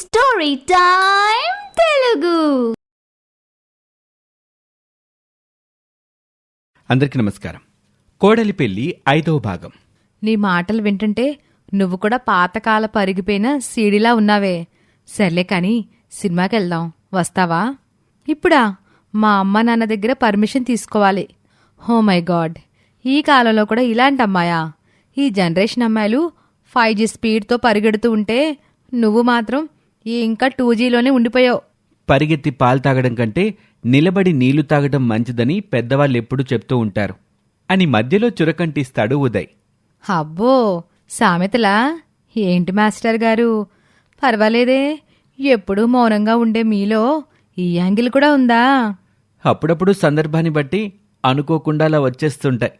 Story time Telugu అందరికీ నమస్కారం. కోడలి పెళ్ళి ఐదవ భాగం. నీ మాటలు వింటుంటే నువ్వు కూడా పాతకాల పరిగిపోయిన సీడీలా ఉన్నావే. సర్లే కాని సినిమాకి వెళ్దాం వస్తావా? ఇప్పుడా మా అమ్మ నాన్న దగ్గర పర్మిషన్ తీసుకోవాలి. హో మై గాడ్ ఈ కాలంలో కూడా ఇలాంటి అమ్మాయా? ఈ జనరేషన్ అమ్మాయిలు ఫైవ్ జీ స్పీడ్తో పరిగెడుతూ ఉంటే నువ్వు మాత్రం ఇంకా టూ జీలోనే ఉండిపోయావు. పరిగెత్తి పాలు తాగడం కంటే నిలబడి నీళ్ళు తాగడం మంచిదని పెద్దవాళ్ళు ఎప్పుడూ చెప్తూ ఉంటారు. అని మధ్యలో చురకంటిస్తాడు ఉదయ్. అబ్బో సామెతలా? ఏంటి మాస్టర్ గారు? పర్వాలేదే ఎప్పుడూ మౌనంగా ఉండే మీలో ఈ యాంగిల్ కూడా ఉందా? అప్పుడప్పుడు సందర్భాన్ని బట్టి అనుకోకుండా అలా వచ్చేస్తుంటాయి.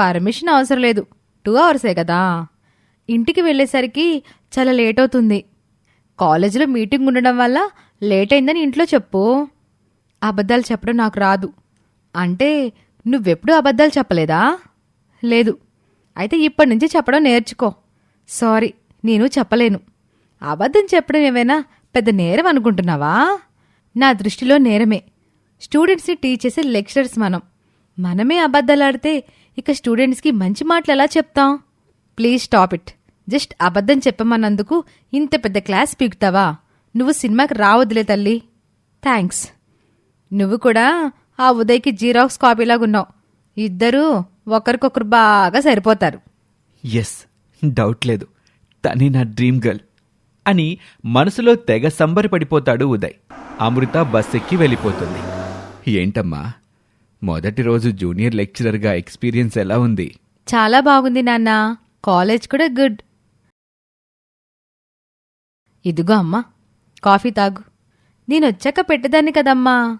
పర్మిషన్ అవసరం లేదు టూ అవర్సే కదా. ఇంటికి వెళ్ళేసరికి చాలా లేట్ అవుతుంది. కాలేజీలో మీటింగ్ ఉండడం వల్ల లేట్ అయిందని ఇంట్లో చెప్పు. అబద్ధాలు చెప్పడం నాకు రాదు. అంటే నువ్వెప్పుడు అబద్ధాలు చెప్పలేదా? లేదు. అయితే ఇప్పటి నుంచి చెప్పడం నేర్చుకో. సారీ నేను చెప్పలేను. అబద్ధం చెప్పడం ఏమైనా పెద్ద నేరం అనుకుంటున్నావా? నా దృష్టిలో నేరమే. స్టూడెంట్స్ని టీచ్ చేసే లెక్చరర్స్ మనం. మనమే అబద్ధాలు ఆడితే ఇక స్టూడెంట్స్కి మంచి మాటలు ఎలా చెప్తాం? Please stop it. జస్ట్ అబద్ధం చెప్పమన్నందుకు ఇంత పెద్ద క్లాస్ పీకుతావా? నువ్వు సినిమాకి రావద్దులే తల్లి. థ్యాంక్స్. నువ్వు కూడా ఆ ఉదయ్కి జీరాక్స్ కాపీలాగున్నావు ఇద్దరూ ఒకరికొకరు బాగా సరిపోతారు. ఎస్ డౌట్ లేదు. తనే నా డ్రీమ్ గర్ల్ అని మనసులో తెగ సంబరపడిపోతాడు ఉదయ్. అమృత బస్ ఎక్కి వెళ్ళిపోతుంది. ఏంటమ్మా? మొదటి రోజు జూనియర్ లెక్చరర్గా ఎక్స్పీరియన్స్ ఎలా ఉంది? చాలా బాగుంది నాన్న. కాలేజ్ కూడా గుడ్. ఇదిగో అమ్మా కాఫీ తాగు. నేను వచ్చాక పెట్టేదాన్ని కదమ్మా.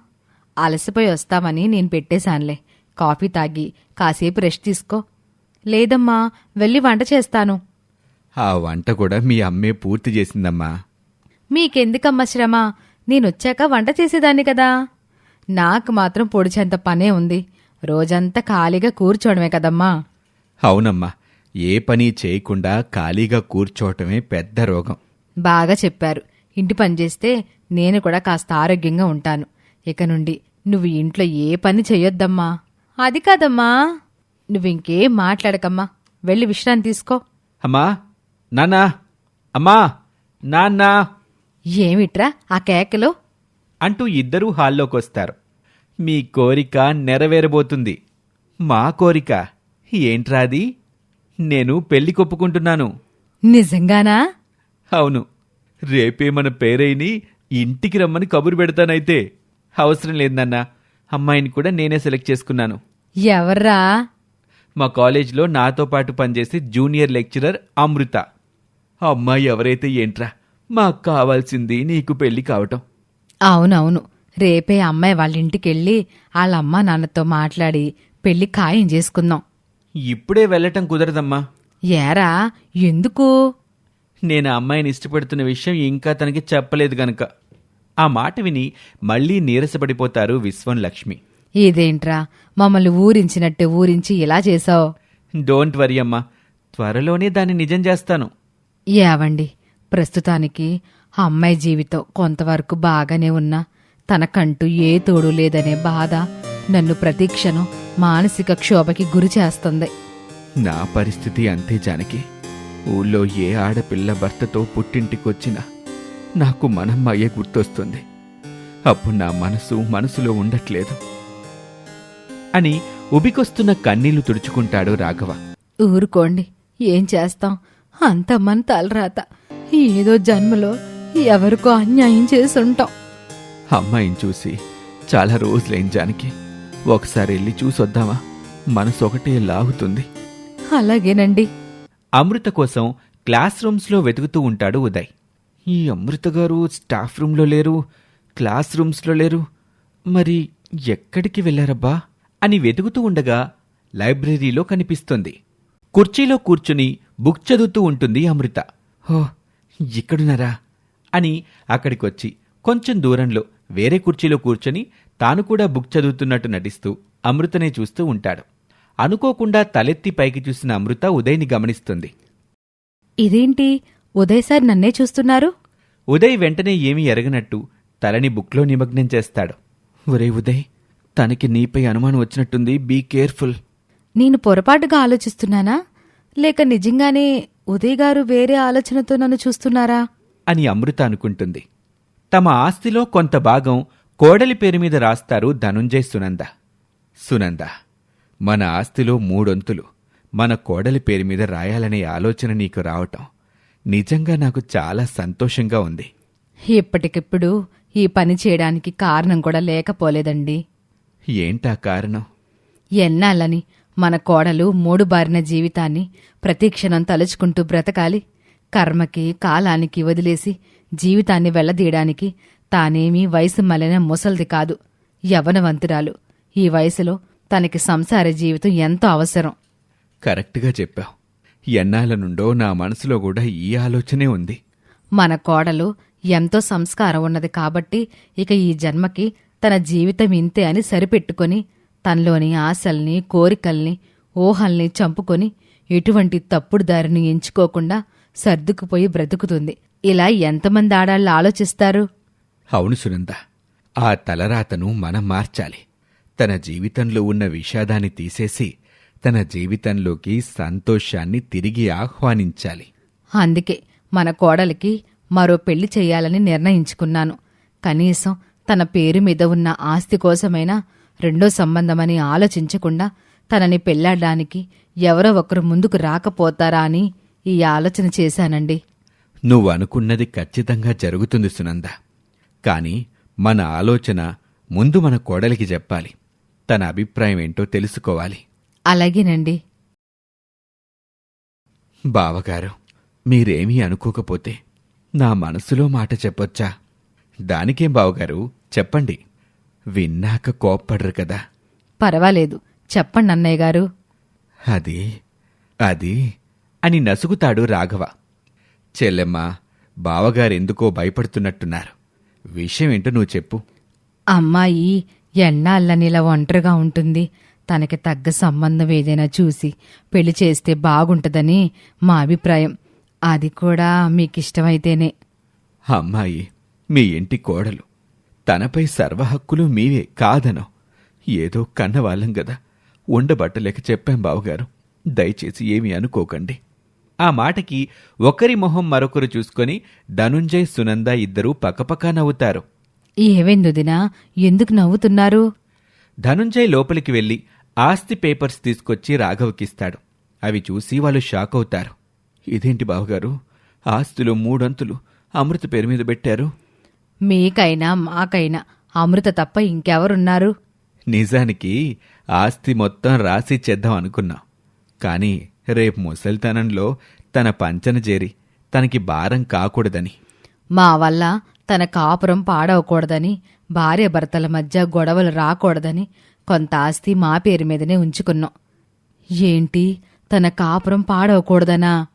అలసిపోయి వస్తామని నేను పెట్టేశానులే. కాఫీ తాగి కాసేపు రెస్ట్ తీసుకో. లేదమ్మా వెళ్ళి వంట చేస్తాను. ఆ వంట కూడా మీ అమ్మే పూర్తి చేసిందమ్మా. మీకెందుకమ్మా శ్రమ? నేనొచ్చాక వంట చేసేదాన్ని కదా. నాకు మాత్రం పొడిచేంత పనే ఉంది. రోజంతా ఖాళీగా కూర్చోవడమే కదమ్మా. అవునమ్మా ఏ పని చేయకుండా ఖాళీగా కూర్చోవటమే పెద్ద రోగం. బాగా చెప్పారు. ఇంటి పని చేస్తే నేను కూడా కాస్త ఆరోగ్యంగా ఉంటాను. ఇక నుండి నువ్వు ఇంట్లో ఏ పని చెయ్యొద్దమ్మా. అది కాదమ్మా. నువ్వు ఇంకేం మాట్లాడకమ్మా. వెళ్ళి విశ్రాంతి తీసుకో. అమ్మా నాన్నా అమ్మా నాన్నా. ఏమిట్రా ఆ కేకలో? అంటూ ఇద్దరూ హాల్లోకొస్తారు. మీ కోరిక నెరవేరబోతుంది. మా కోరిక. ఏంట్రా అది? నేను పెళ్ళి కొప్పుకుంటున్నాను. నిజంగానా? అవును. రేపే మన పేరైని ఇంటికి రమ్మని కబురు పెడతానైతే. అవసరం లేదన్నా అమ్మాయిని కూడా నేనే సెలెక్ట్ చేసుకున్నాను. ఎవర్రా? మా కాలేజ్లో నాతో పాటు పనిచేసే జూనియర్ లెక్చరర్ అమృత. అమ్మాయి ఎవరైతే ఏంట్రా? మాకు కావాల్సింది నీకు పెళ్ళి కావటం. అవునవును. రేపే అమ్మాయి వాళ్ళ ఇంటికెళ్ళి వాళ్ళ అమ్మ నాన్నతో మాట్లాడి పెళ్ళి ఖాయం చేసుకుందాం. ఇప్పుడే వెళ్ళటం కుదరదమ్మా. ఏరా? ఎందుకు? నేను అమ్మాయిని ఇష్టపడుతున్న విషయం ఇంకా తనకి చెప్పలేదు గనక. ఆ మాట విని మళ్ళీ నీరసపడిపోతారు విశ్వం లక్ష్మి. ఇదేంట్రా? మమ్మల్ని ఊరించినట్టు ఊరించి ఇలా చేసావు డోంట్ వరీ అమ్మా. త్వరలోనే దాన్ని నిజం చేస్తాను. ఏవండి ప్రస్తుతానికి ఆ అమ్మాయి జీవితం కొంతవరకు బాగానే ఉన్నా. తనకంటూ ఏ తోడు లేదనే బాధ నన్ను ప్రతీక్షణం మానసిక క్షోభకి గురి చేస్తుంది. నా పరిస్థితి అంతే జానకి. ఊళ్ళో ఏ ఆడపిల్ల భర్తతో పుట్టింటికొచ్చినా నాకు మనమ్మయ్యే గుర్తొస్తుంది. అప్పుడు నా మనసు మనసులో ఉండట్లేదు. అని ఉబికొస్తున్న కన్నీళ్ళు తుడుచుకుంటాడు రాఘవ. ఊరుకోండి ఏం చేస్తాం? అంత మన తలరాత ఏదో జన్మలో ఎవరికో అన్యాయం చేసుంటాం. అమ్మాయిని చూసి చాలా రోజులైంది జానకి. ఒకసారి వెళ్ళి చూసొద్దామా? మనసు ఒకటే లాగుతుంది. అలాగేనండి. అమృత కోసం క్లాస్ రూమ్స్లో వెతుకుతూ ఉంటాడు ఉదయ్. ఈ అమృత గారు స్టాఫ్ రూమ్లో లేరు క్లాస్ రూమ్స్లో లేరు. మరి ఎక్కడికి వెళ్ళారబ్బా? అని వెతుకుతూ ఉండగా లైబ్రరీలో కనిపిస్తుంది. కుర్చీలో కూర్చుని బుక్ చదువుతూ ఉంటుంది అమృత. హో ఇక్కడున్నారా? అని అక్కడికొచ్చి కొంచెం దూరంలో వేరే కుర్చీలో కూర్చొని తాను కూడా బుక్ చదువుతున్నట్టు నటిస్తూ అమృతనే చూస్తూ ఉంటాడు. అనుకోకుండా తలెత్తి పైకి చూసిన అమృత ఉదయ్ని గమనిస్తుంది. ఇదేంటి? ఉదయ్ సార్ నన్నే చూస్తున్నారు? ఉదయ్ వెంటనే ఏమీ ఎరగనట్టు తలని బుక్లో నిమగ్నం చేస్తాడు. ఒరే ఉదయ్ తనకి నీపై అనుమానం వచ్చినట్టుంది. Be careful. నేను పొరపాటుగా ఆలోచిస్తున్నానా? లేక నిజంగానే ఉదయ్ గారు వేరే ఆలోచనతో నన్ను చూస్తున్నారా? అని అమృత అనుకుంటుంది. తమ ఆస్తిలో కొంత భాగం కోడలి పేరు మీద రాస్తారు ధనుంజయ్ సునంద. సునంద. మన ఆస్తిలో మూడొంతులు. మన కోడలి పేరు మీద రాయాలనే ఆలోచన నీకు రావటం నిజంగా నాకు చాలా సంతోషంగా ఉంది. ఇప్పటికిప్పుడు ఈ పని చేయడానికి కారణం కూడా లేకపోలేదండి. ఏంటా కారణం? ఎన్నాళ్ళని మన కోడలు మూడు బారిన జీవితాన్ని ప్రతిక్షణం తలుచుకుంటూ బ్రతకాలి. కర్మకి కాలానికి వదిలేసి జీవితాన్ని వెళ్ళదీయడానికి తానేమీ వయసు మలిన ముసల్ది కాదు యవనవంతురాలు. ఈ వయసులో తనకి సంసార జీవితం ఎంతో అవసరం. కరెక్ట్గా చెప్పావు. ఎన్నాళ్ళ నుండో నా మనసులో కూడా ఈ ఆలోచనే ఉంది. మన కోడలు ఎంతో సంస్కారం ఉన్నది కాబట్టి ఇక ఈ జన్మకి తన జీవితం ఇంతే అని సరిపెట్టుకొని తనలోని ఆశల్ని కోరికల్ని ఊహల్ని చంపుకొని ఎటువంటి తప్పుడు దారిని ఎంచుకోకుండా సర్దుకుపోయి బ్రతుకుతుంది. ఇలా ఎంతమంది ఆడాళ్ళు ఆలోచిస్తారు? అవును సునంద ఆ తలరాతను మనం మార్చాలి. తన జీవితంలో ఉన్న విషాదాన్ని తీసేసి తన జీవితంలోకి సంతోషాన్ని తిరిగి ఆహ్వానించాలి. అందుకే మన కోడలికి మరో పెళ్ళి చేయాలని నిర్ణయించుకున్నాను. కనీసం తన పేరు మీద ఉన్న ఆస్తి కోసమైనా రెండో సంబంధమని ఆలోచించకుండా తనని పెళ్ళాడడానికి ఎవరో ఒకరు ముందుకు రాకపోతారా అని ఈ ఆలోచన చేశానండి. నువ్వు అనుకున్నది ఖచ్చితంగా జరుగుతుంది సునంద. కాని మన ఆలోచన ముందు మన కోడలికి చెప్పాలి. తన అభిప్రాయం ఏంటో తెలుసుకోవాలి. అలాగేనండి. బావగారు మీరేమీ అనుకోకపోతే నా మనసులో మాట చెప్పొచ్చా? దానికేం బావగారు చెప్పండి. విన్నాక కోప్పడరు కదా. పర్వాలేదు చెప్పండి అన్నయ్య గారు. అది అది అని నసుగుతాడు రాఘవ. చెల్లెమ్మ బావగారెందుకో భయపడుతున్నట్టున్నారు. విషయం ఏంటో నువ్వు చెప్పు. అమ్మాయి ఎన్నాళ్ళనిలా ఒంటరిగా ఉంటుంది? తనకి తగ్గ సంబంధం ఏదైనా చూసి పెళ్ళి చేస్తే బాగుంటుందని మా అభిప్రాయం. అది కూడా మీకిష్టమైతేనే. అమ్మాయి మీ ఇంటి కోడలు. తనపై సర్వ హక్కులు మీవే కాదనో. ఏదో కన్నవాళ్ళం గదా. ఉండబట్టలేక చెప్పాం బావగారు. దయచేసి ఏమీ అనుకోకండి. ఆ మాటకి ఒకరి మొహం మరొకరు చూసుకొని ధనుంజయ్ సునంద ఇద్దరూ పక్కపక్క నవ్వుతారు. ఏవెందుదినా ఎందుకు నవ్వుతున్నారు? ధనుంజయ్ లోపలికి వెళ్ళి ఆస్తి పేపర్స్ తీసుకొచ్చి రాఘవకిస్తాడు. అవి చూసి వాళ్ళు షాక్ అవుతారు. ఇదేంటి బావగారు? ఆస్తిలో మూడొంతులు అమృత పేరు మీద పెట్టారు. మీకైనా మాకైనా అమృత తప్ప ఇంకెవరున్నారు? నిజానికి ఆస్తి మొత్తం రాసి చేద్దాం అనుకున్నాం. కానీ రేపు ముసలితనంలో తన పంచన చేరి తనకి భారం కాకూడదని. మా వల్ల తన కాపురం పాడవకూడదని భార్య భర్తల మధ్య గొడవలు రాకూడదని కొంత ఆస్తి మా పేరు మీదనే ఉంచుకున్నాం. ఏంటి? తన కాపురం పాడవకూడదనా?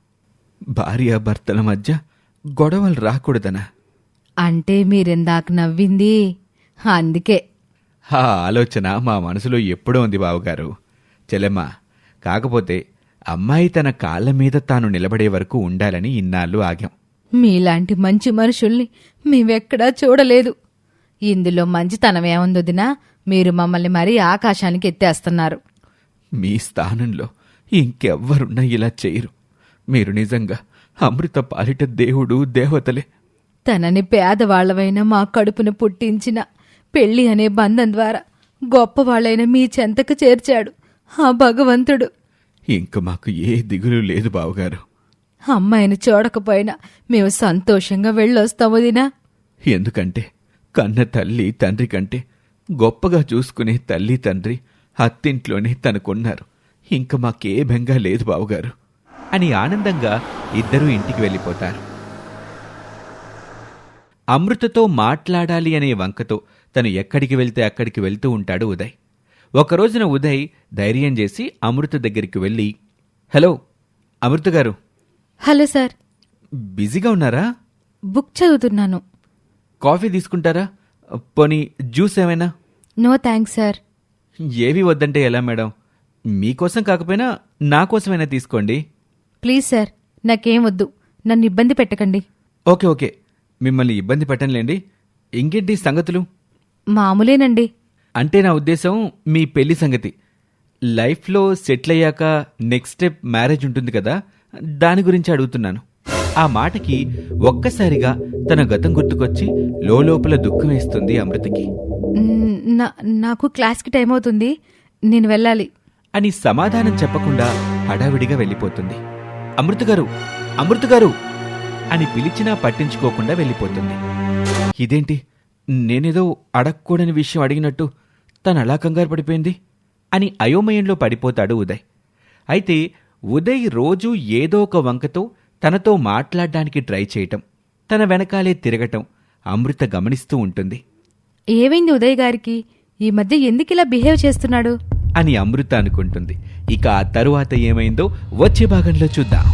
భార్యాభర్తల మధ్య గొడవలు రాకూడదనా? అంటే మీరిందాక నవ్వింది? అందుకే. ఆ ఆలోచన మా మనసులో ఎప్పుడో ఉంది బావగారు. చెల్లెమ్మ కాకపోతే అమ్మాయి తన కాళ్ళ మీద తాను నిలబడే వరకు ఉండాలని ఇన్నాళ్ళు ఆగాం. మీలాంటి మంచి మనుషుల్ని మేమెక్కడా చూడలేదు. ఇందులో మంచితనం ఏముందొదినా మీరు మమ్మల్ని మరీ ఆకాశానికి ఎత్తేస్తున్నారు. మీ స్థానంలో ఇంకెవ్వరున్నా ఇలా చేయరు. మీరు నిజంగా అమృత పాలిట దేవుడు దేవతలే. తనని పేదవాళ్ళవైన మా కడుపున పుట్టించిన పెళ్ళి అనే బంధం ద్వారా గొప్పవాళ్ళైన మీ చెంతకు చేర్చాడు ఆ భగవంతుడు. ఇంక మాకు ఏ దిగులు లేదు బావగారు. అమ్మాయిని చూడకపోయినా మేము సంతోషంగా వెళ్ళొస్తాము దినా. ఎందుకంటే కన్న తల్లి తండ్రి కంటే గొప్పగా చూసుకునే తల్లి తండ్రి అత్తింట్లోనే తనకున్నారు. ఇంక మాకే బెంగా లేదు బావగారు. అని ఆనందంగా ఇద్దరూ ఇంటికి వెళ్ళిపోతారు. అమృతతో మాట్లాడాలి అనే వంకతో తను ఎక్కడికి వెళ్తే అక్కడికి వెళ్తూ ఉంటాడు ఉదయ్. ఒక రోజున ఉదయ్ ధైర్యం చేసి అమృత దగ్గరికి వెళ్ళి హలో అమృత గారు హలో సార్. బిజీగా ఉన్నారా? బుక్ చదువుతున్నాను. కాఫీ తీసుకుంటారా? పోనీ జ్యూస్ ఏమైనా? No thanks sir. ఏవి వద్దంటే ఎలా మేడం? మీకోసం కాకపోయినా నా కోసమైనా తీసుకోండి. ప్లీజ్ సార్ నాకేం వద్దు. నన్ను ఇబ్బంది పెట్టకండి. Okay okay. మిమ్మల్ని ఇబ్బంది పెట్టనులేండి. ఇంకేంటి సంగతులు? మామూలేనండి. అంటే నా ఉద్దేశం మీ పెళ్ళి సంగతి. లైఫ్లో సెటిల్ అయ్యాక నెక్స్ట్ స్టెప్ మ్యారేజ్ ఉంటుంది కదా? దాని గురించి అడుగుతున్నాను. ఆ మాటకి ఒక్కసారిగా తన గతం గుర్తుకొచ్చి లోపల దుఃఖం వేస్తుంది అమృతకి. నాకు క్లాస్కి టైం అవుతుంది. నేను వెళ్ళాలి. అని సమాధానం చెప్పకుండా హడావిడిగా వెళ్ళిపోతుంది. అమృత గారు అమృత గారు! అని పిలిచినా పట్టించుకోకుండా వెళ్ళిపోతుంది. ఇదేంటి? నేనేదో అడగకూడని విషయం అడిగినట్టు తను అలా కంగారు పడిపోయింది? అని అయోమయంలో పడిపోతాడు ఉదయ్. అయితే ఉదయ్ రోజూ ఏదో ఒక వంకతో తనతో మాట్లాడడానికి ట్రై చేయటం తన వెనకాలే తిరగటం అమృత గమనిస్తూ ఉంటుంది. ఏమైంది ఉదయ్ గారికి? ఈ మధ్య ఎందుకు ఇలా బిహేవ్ చేస్తున్నాడు? అని అమృత అనుకుంటుంది. ఇక ఆ తరువాత ఏమైందో వచ్చే భాగంలో చూద్దాం.